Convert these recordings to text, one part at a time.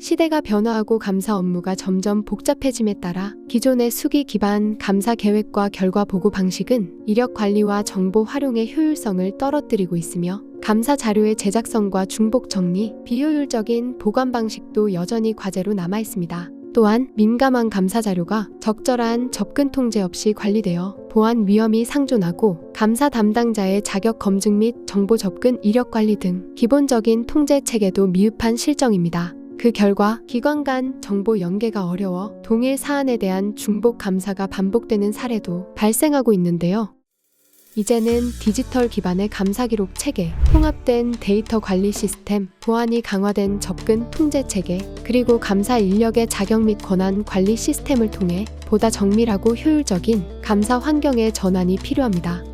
시대가 변화하고 감사 업무가 점점 복잡해짐에 따라 기존의 수기 기반 감사 계획과 결과 보고 방식은 이력 관리와 정보 활용의 효율성을 떨어뜨리고 있으며 감사 자료의 제작성과 중복 정리, 비효율적인 보관 방식도 여전히 과제로 남아 있습니다. 또한 민감한 감사 자료가 적절한 접근 통제 없이 관리되어 보안 위험이 상존하고 감사 담당자의 자격 검증 및 정보 접근 이력 관리 등 기본적인 통제 체계도 미흡한 실정입니다. 그 결과 기관 간 정보 연계가 어려워 동일 사안에 대한 중복 감사가 반복되는 사례도 발생하고 있는데요. 이제는 디지털 기반의 감사 기록 체계, 통합된 데이터 관리 시스템, 보안이 강화된 접근 통제 체계, 그리고 감사 인력의 자격 및 권한 관리 시스템을 통해 보다 정밀하고 효율적인 감사 환경의 전환이 필요합니다.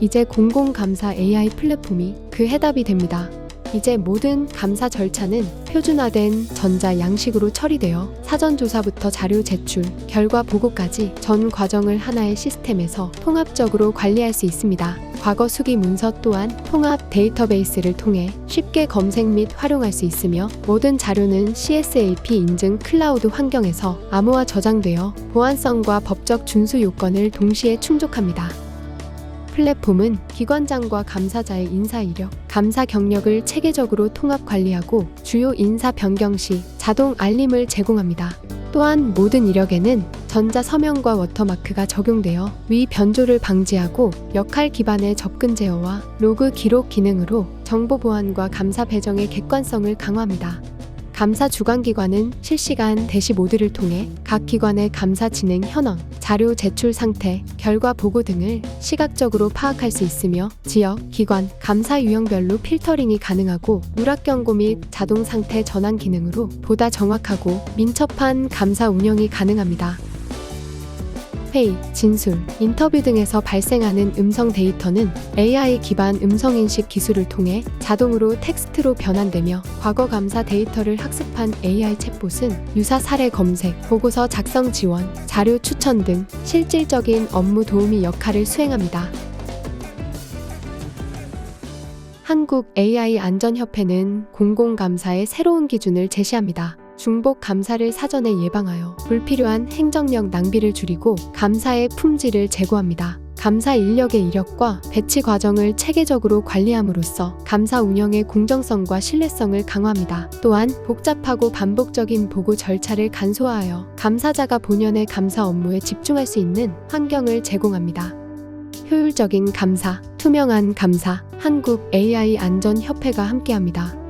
이제 공공감사 AI 플랫폼이 그 해답이 됩니다. 이제 모든 감사 절차는 표준화된 전자 양식으로 처리되어 사전 조사부터 자료 제출, 결과 보고까지 전 과정을 하나의 시스템에서 통합적으로 관리할 수 있습니다. 과거 수기 문서 또한 통합 데이터베이스를 통해 쉽게 검색 및 활용할 수 있으며 모든 자료는 CSAP 인증 클라우드 환경에서 암호화 저장되어 보안성과 법적 준수 요건을 동시에 충족합니다. 플랫폼은 기관장과 감사자의 인사 이력, 감사 경력을 체계적으로 통합 관리하고 주요 인사 변경 시 자동 알림을 제공합니다. 또한 모든 이력에는 전자 서명과 워터마크가 적용되어 위 변조를 방지하고 역할 기반의 접근 제어와 로그 기록 기능으로 정보 보안과 감사 배정의 객관성을 강화합니다. 감사 주관기관은 실시간 대시모드를 통해 각 기관의 감사 진행 현황, 자료 제출 상태, 결과 보고 등을 시각적으로 파악할 수 있으며 지역, 기관, 감사 유형별로 필터링이 가능하고 누락 경고 및 자동 상태 전환 기능으로 보다 정확하고 민첩한 감사 운영이 가능합니다. 회의, 진술, 인터뷰 등에서 발생하는 음성 데이터는 AI 기반 음성 인식 기술을 통해 자동으로 텍스트로 변환되며 과거 감사 데이터를 학습한 AI 챗봇은 유사 사례 검색, 보고서 작성 지원, 자료 추천 등 실질적인 업무 도우미 역할을 수행합니다. 한국 AI 안전협회는 공공감사의 새로운 기준을 제시합니다. 중복 감사를 사전에 예방하여 불필요한 행정력 낭비를 줄이고 감사의 품질을 제고합니다. 감사 인력의 이력과 배치 과정을 체계적으로 관리함으로써 감사 운영의 공정성과 신뢰성을 강화합니다. 또한 복잡하고 반복적인 보고 절차를 간소화하여 감사자가 본연의 감사 업무에 집중할 수 있는 환경을 제공합니다. 효율적인 감사, 투명한 감사, 한국 AI 안전협회가 함께합니다.